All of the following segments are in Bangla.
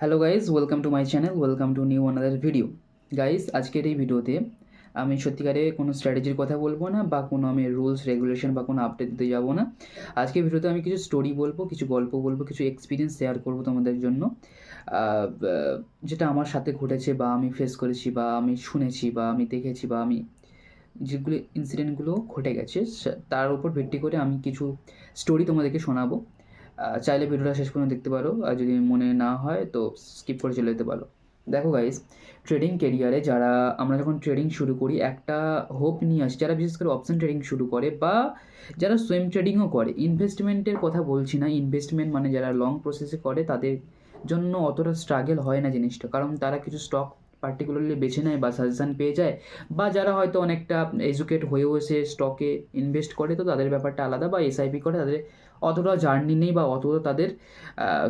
Hello guys welcome to my channel welcome to new another video guys আজকের এই ভিডিওতে আমি সত্যিকারে কোনো স্ট্র্যাটেজির কথা বলব না বা কোনো আমি রুলস রেগুলেশন বা কোনো আপডেট দিতে যাব না। আজকের ভিডিওতে আমি কিছু স্টোরি বলব, কিছু গল্প বলব, কিছু এক্সপিরিয়েন্স শেয়ার করব তোমাদের জন্য। যেটা আমার সাথে ঘটেছে বা আমি ফেস করেছি বা আমি শুনেছি বা আমি দেখেছি বা আমি যেগুলো ইনসিডেন্টগুলো ঘটে গেছে তার উপর ভিত্তি করে আমি কিছু স্টোরি তোমাদেরকে শোনাবো। চাইলে ভিডিওটা শেষ পর্যন্ত দেখতে পারো। আর যদি মনে না হয়, তো স্কিপ করে চলে যেতে পারো। দেখো গাইস ট্রেডিং কেরিয়ারে যারা, আমরা যখন ট্রেডিং শুরু করি, একটা হোপ নিয়ে আসি। যারা বিশেষ করে অপশন ট্রেডিং শুরু করে বা যারা সুইম ট্রেডিংও করে ইনভেস্টমেন্টের কথা বলছি না। ইনভেস্টমেন্ট মানে যারা লং প্রসেসে করে, তাদের জন্য অতটা স্ট্রাগেল হয় না জিনিসটা। কারণ তারা কিছু স্টক পার্টিকুলারলি বেছে নেয় বা সাজেশান পেয়ে যায় বা যারা হয়তো অনেকটা এডুকেট হয়েও এসে স্টকে ইনভেস্ট করে, তো তাদের ব্যাপারটা আলাদা বা এসআইপি করে, তাদের অতটা জার্নি নেই বা অতটা তাদের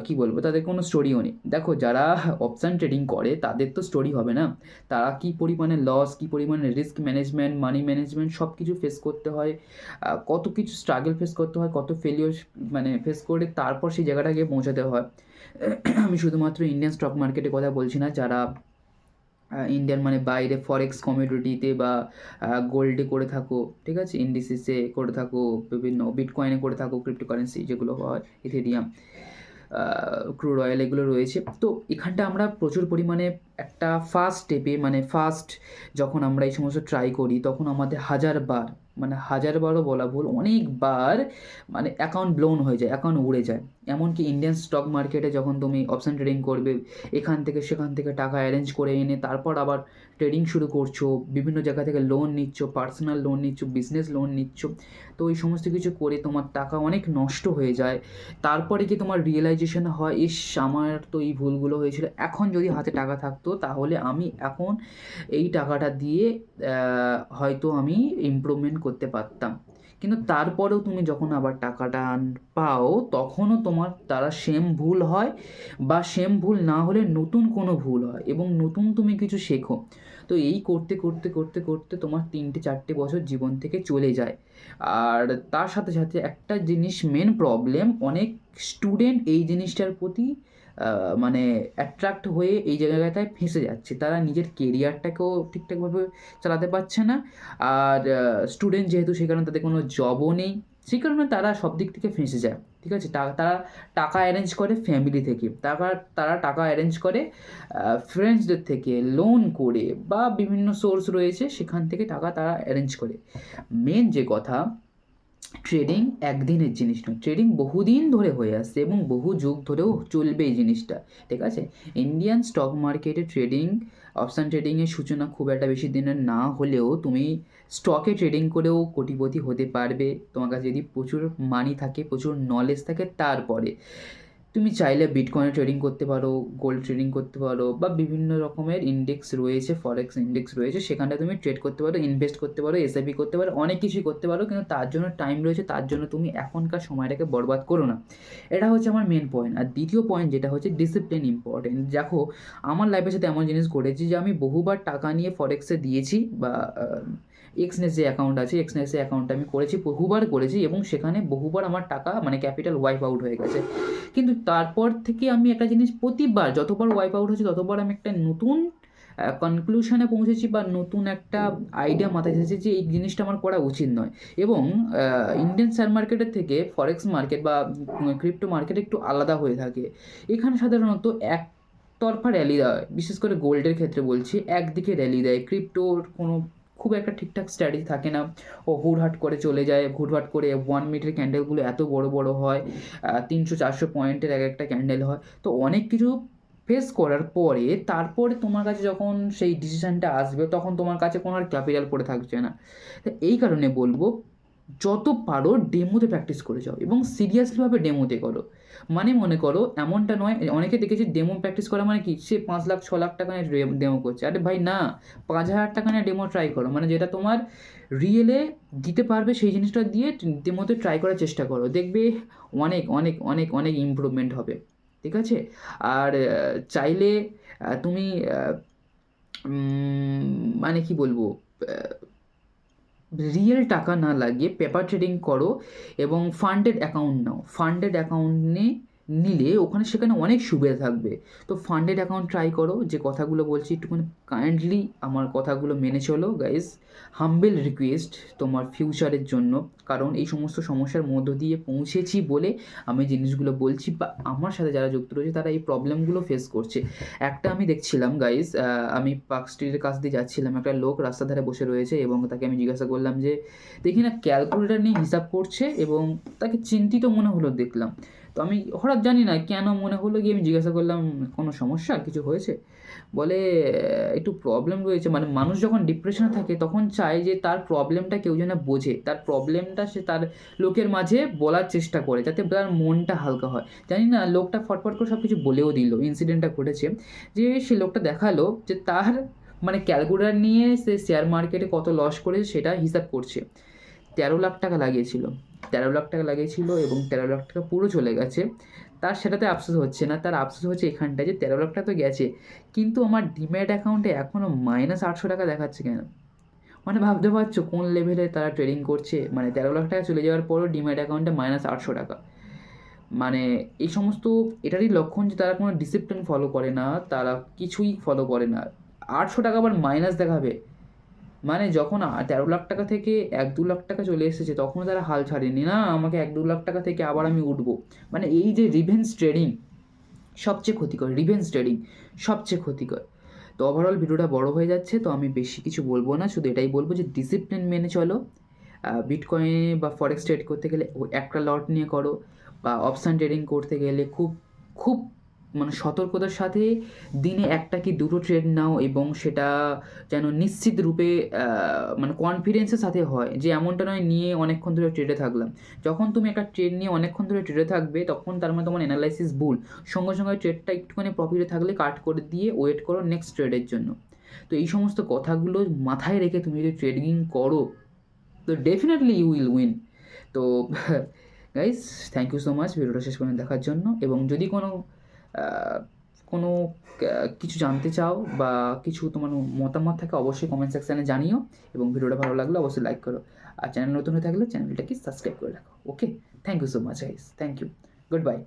কি বলব, তাদের কোনো স্টোরিও নেই। দেখো, যারা অপশান ট্রেডিং করে, তাদের তো স্টোরি হবে না। তারা কি পরিমাণে লস কি পরিমাণে রিস্ক ম্যানেজমেন্ট মানি ম্যানেজমেন্ট সব কিছু ফেস করতে হয় কত কিছু স্ট্রাগল ফেস করতে হয়, কত ফেলিওর মানে ফেস করে তারপর সেই জায়গাটা গিয়ে পৌঁছাতে হয়। আমি শুধুমাত্র ইন্ডিয়ান স্টক মার্কেটের কথা বলছি না, যারা ইন্ডিয়ান মানে বাইরে ফরেক্স কমিউনিটিতে বা গোল্ডে করে থাকো, ঠিক আছে? ইন্ডিসিসে করে থাকো, বিভিন্ন বিটকয়েনে করে থাকো ক্রিপ্টোকারেন্সি যেগুলো হয় ইথেরিয়াম ক্রুড অয়েল এগুলো রয়েছে। তো এখানটা আমরা প্রচুর পরিমাণে একটা ফার্স্ট স্টেপে মানে ফার্স্ট যখন আমরা এই সমস্ত ট্রাই করি, তখন আমাদের হাজারবার মানে হাজারবারও বলা ভুল, অনেকবার মানে অ্যাকাউন্ট ব্লোন হয়ে যায় অ্যাকাউন্ট উড়ে যায়। এমনকি ইন্ডিয়ান স্টক মার্কেটে যখন তুমি অপশন ট্রেডিং করবে, এখান থেকে সেখান থেকে টাকা অ্যারেঞ্জ করে এনে, তারপর আবার ট্রেডিং শুরু করছ, বিভিন্ন জায়গা থেকে লোন নিচ্ছ পার্সোনাল লোন নিচ্ছ বিজনেস লোন নিচ্ছ, তো এই সমস্ত কিছু করে তোমার টাকা অনেক নষ্ট হয়ে যায়। তারপরে কি তোমার রিয়েলাইজেশন হয়, ইস, আমার তো এই ভুলগুলো হয়েছিল, এখন যদি হাতে টাকা থাকতো তাহলে আমি এখন এই টাকাটা দিয়ে হয়তো আমি ইমপ্রুভমেন্ট করতে পারতাম। কিন্তু তারপরেও তুমি যখন আবার টাকাটা পাও, তখনও তোমার, তারা সেম ভুল হয় বা সেম ভুল না হলে নতুন কোনো ভুল হয় এবং নতুন তুমি কিছু শেখো। তো এই করতে করতে করতে করতে তোমার তিনটে, চারটে বছর জীবন থেকে চলে যায়। আর তার সাথে সাথে একটা জিনিস মেন প্রবলেম অনেক স্টুডেন্ট এই জিনিসটার প্রতি মানে অ্যাট্রাক্ট হয়ে এই জায়গাটায় ফেঁসে যাচ্ছে। তারা নিজের কেরিয়ারটাকেও ঠিকঠাকভাবে চালাতে পারছে না। আর স্টুডেন্ট যেহেতু সেই কারণে তাদের কোনো জবও নেই, সেই কারণে তারা সব দিক থেকে ফেঁসে যায়, ঠিক আছে? তারা টাকা অ্যারেঞ্জ করে ফ্যামিলি থেকে, তারপর তারা টাকা অ্যারেঞ্জ করে ফ্রেন্ডসদের থেকে লোন করে বা বিভিন্ন সোর্স রয়েছে, সেখান থেকে টাকা তারা অ্যারেঞ্জ করে। মেন যে কথা ট্রেডিং একদিনের জিনিস নয়। ট্রেডিং বহুদিন ধরে হয়ে আসছে এবং বহু যুগ ধরেও চলবে এই জিনিসটা, ঠিক আছে? ইন্ডিয়ান স্টক মার্কেটে ট্রেডিং অপশান ট্রেডিংয়ের সূচনা খুব একটা বেশি দিনের না হলেও তুমি স্টকে ট্রেডিং করেও কোটিপতি হতে পারবে। তোমার কাছে যদি প্রচুর মানি থাকে, প্রচুর নলেজ থাকে, তারপরে তুমি চাইলে বিটকয়েনে ট্রেডিং করতে পারো গোল্ড ট্রেডিং করতে পারো, বা বিভিন্ন রকমের ইন্ডেক্স রয়েছে ফরেক্স ইন্ডেক্স রয়েছে সেখানটা তুমি ট্রেড করতে পারো ইনভেস্ট করতে পারো এসআইপি করতে পারো, অনেক কিছুই করতে পারো, কিন্তু তার জন্য টাইম রয়েছে, তার জন্য তুমি এখনকার সময়টাকে বরবাদ করো না। এটা হচ্ছে আমার মেন পয়েন্ট আর দ্বিতীয় পয়েন্ট যেটা হচ্ছে ডিসিপ্লিন ইম্পর্টেন্ট দেখো, আমার লাইফের সাথে এমন জিনিস ঘটেছে যে আমি বহুবার টাকা নিয়ে ফরেক্সে দিয়েছি বা এক্সনেস যে অ্যাকাউন্ট আছে এক্সনেস অ্যাকাউন্ট আমি করেছি, বহুবার করেছি এবং সেখানে বহুবার আমার টাকা মানে ক্যাপিটাল ওয়াইপ আউট হয়ে গেছে। কিন্তু তারপর থেকে আমি একটা জিনিস প্রতিবার, যতবার ওয়াইপ আউট হয়েছে, ততবার আমি একটা নতুন কনক্লুশনে পৌঁছেছি বা নতুন একটা আইডিয়া মাথায় এসেছে যে এই জিনিসটা আমার করা উচিত নয়। এবং ইন্ডিয়ান শেয়ার মার্কেটের থেকে ফরেক্স মার্কেট বা ক্রিপ্টো মার্কেট একটু আলাদা হয়ে থাকে। এখানে সাধারণত এক তরফা র্যালি দেয়, বিশেষ করে গোল্ডের ক্ষেত্রে বলছি, একদিকে র্যালি দেয়। ক্রিপ্টোর কোনো খুব একটা ঠিকঠাক স্ট্র্যাটেজি থাকে না। ও হুটহাট করে চলে যায়, হুটহাট করে ওয়ান মিনিটের ক্যান্ডেলগুলো এত বড় বড় হয় তিনশো চারশো পয়েন্টের এক একটা ক্যান্ডেল হয়। তো অনেক কিছু ফেস করার পরে তারপরে তোমার কাছে যখন সেই ডিসিশানটা আসবে, তখন তোমার কাছে কোনো আর ক্যাপিটাল পড়ে থাকছে না। তো এই কারণে বলব যত পারো ডেমোতে প্র্যাকটিস করে যাও এবং সিরিয়াসলিভাবে ডেমোতে করো। মানে মনে করো এমনটা নয়, অনেকে দেখেছি ডেমো প্র্যাকটিস করা মানে কি? সে পাঁচ লাখ, ছ লাখ টাকা নিয়ে ডেমো করছে। আরে ভাই না, পাঁচ হাজার টাকা নিয়ে ডেমো ট্রাই করো। মানে যেটা তোমার রিয়েলে দিতে পারবে সেই জিনিসটা দিয়ে ডেমোতে ট্রাই করার চেষ্টা করো। দেখবে অনেক অনেক অনেক অনেক ইমপ্রুভমেন্ট হবে। ঠিক আছে? আর চাইলে তুমি মানে কি বলব? রিয়েল টাকা না লাগিয়ে পেপার ট্রেডিং করো এবং ফান্ডেড অ্যাকাউন্ট নাও। ফান্ডেড অ্যাকাউন্ট নিয়ে নিলে ওখানে সেখানে অনেক সুবিধা থাকবে। তো ফান্ডেড অ্যাকাউন্ট ট্রাই করো, যে কথাগুলো বলছি একটুখানি কাইন্ডলি আমার কথাগুলো মেনে চলো গাইস হাম্বেল রিকোয়েস্ট তোমার ফিউচারের জন্য, কারণ এই সমস্ত সমস্যার মধ্য দিয়ে পৌঁছেছি বলে আমি জিনিসগুলো বলছি বা আমার সাথে যারা যুক্ত রয়েছে তারা এই প্রবলেমগুলো ফেস করছে। একটা আমি দেখছিলাম গাইস আমি পার্ক স্ট্রিটের কাছ দিয়ে যাচ্ছিলাম, একটা লোক রাস্তার ধারে বসে রয়েছে এবং তাকে আমি জিজ্ঞাসা করলাম যে, দেখি না ক্যালকুলেটার নিয়ে হিসাব করছে? এবং তাকে চিন্তিত মনে হলো দেখলাম। তো আমি হঠাৎ জানি না কেন মনে হলো গিয়ে আমি জিজ্ঞাসা করলাম, কোনো সমস্যা? কিছু হয়েছে? বলে, একটু প্রবলেম রয়েছে। মানে মানুষ যখন ডিপ্রেশনে থাকে, তখন চায় যে তার প্রবলেমটা কেউ যেন বোঝে। তার প্রবলেমটা সে তার লোকের মাঝে বলার চেষ্টা করে, যাতে তার মনটা হালকা হয়। জানি না, লোকটা ফটফট করে সব কিছু বলেও দিল ইনসিডেন্টটা ঘটেছে। যে সে লোকটা দেখাল যে তার মানে ক্যালকুলেটার নিয়ে সে শেয়ার মার্কেটে কত লস করেছে, সেটা হিসাব করছে। তেরো লাখ টাকা লাগিয়েছিল। তেরো লাখ টাকা লাগিয়েছিল এবং তেরো লাখ টাকা পুরো চলে গেছে। তার সেটাতে আফসোস হচ্ছে না, তার আফসোস হচ্ছে এখানটায় যে তেরো লাখ টাকা তো গেছে, কিন্তু আমার ডিম্যাট অ্যাকাউন্টে এখনও মাইনাস আটশো টাকা দেখাচ্ছে কেন? মানে ভাবতে পারছ কোন লেভেলে তারা ট্রেডিং করছে? মানে তেরো লাখ টাকা চলে যাওয়ার পরও ডিম্যাট অ্যাকাউন্টে মাইনাস আটশো টাকা। মানে এই সমস্ত এটারই লক্ষণ যে তারা কোনো ডিসিপ্লিন ফলো করে না, তারা কিছুই ফলো করে না। আটশো টাকা আবার মাইনাস দেখাবে। মানে যখন তেরো লাখ টাকা থেকে এক, দু লাখ টাকা চলে এসেছে তখন তারা হাল ছাড়েনি। না, আমাকে এক, দু লাখ টাকা থেকে আবার আমি উঠবো। মানে এই যে রিভেন্স ট্রেডিং সবচেয়ে ক্ষতিকর রিভেন্স ট্রেডিং সবচেয়ে ক্ষতিকর। তো ওভারঅল ভিডিওটা বড় হয়ে যাচ্ছে, তো আমি বেশি কিছু বলব না, শুধু এটাই বলব যে ডিসিপ্লিন মেনে চলো। বিটকয়েনে বা ফরেক্স ট্রেড করতে গেলে একটা লট নিয়ে করো, বা অপশান ট্রেডিং করতে গেলে খুব খুব মানে সতর্কতার সাথে দিনে একটা কি দুটো ট্রেড নাও এবং সেটা যেন নিশ্চিত রূপে মানে কনফিডেন্সের সাথে হয় যে এমনটা নয় নিয়ে অনেকক্ষণ ধরে ট্রেডে থাকলাম। যখন তুমি একটা ট্রেড নিয়ে অনেকক্ষণ ধরে ট্রেডে থাকবে, তখন তার মানে তোমার অ্যানালাইসিস ভুল। সঙ্গে সঙ্গে ট্রেডটা একটুখানি প্রফিটে থাকলে কাট করে দিয়ে ওয়েট করো নেক্সট ট্রেডের জন্য। তো এই সমস্ত কথাগুলো মাথায় রেখে তুমি যদি ট্রেডিং করো, তো ডেফিনেটলি ইউ উইল উইন তো guys thank you so much ভিডিওটা শেষ পর্যন্ত দেখার জন্য। এবং যদি কোনো কোনো কিছু জানতে চাও বা কিছু তোমার মতামত থাকে, অবশ্যই কমেন্ট সেকশানে জানিও এবং ভিডিওটা ভালো লাগলে অবশ্যই লাইক করো। আর চ্যানেল নতুন হয়ে থাকলে চ্যানেলটাকে সাবস্ক্রাইব করে রাখো okay thank you so much guys thank you good bye